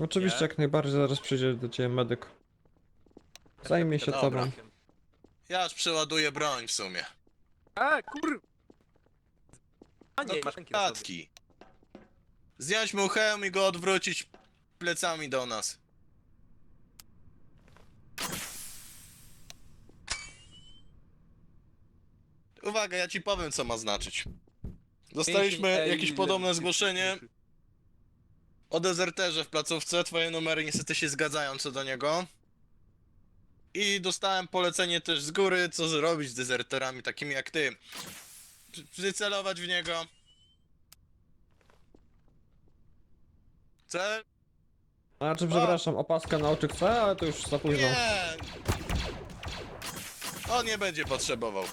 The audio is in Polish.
Oczywiście, Nie? jak najbardziej zaraz przyjdzie do ciebie medyk. Zajmie się Dobra. tobą. Ja aż przeładuję broń w sumie. A, kur... A No nie, masz ręki na sobie. klatki. Zdjąć mu hełm i go odwrócić plecami do nas. Uwaga, ja ci powiem co ma znaczyć. Dostaliśmy jakieś podobne zgłoszenie o dezerterze w placówce. Twoje numery niestety się zgadzają co do niego. I dostałem polecenie też z góry, co zrobić z dezerterami takimi jak ty. Przy- Przycelować w niego. Cel? Znaczy, przepraszam, opaskę na oczy chcę, ale to już za późno. Nie! On nie będzie potrzebował.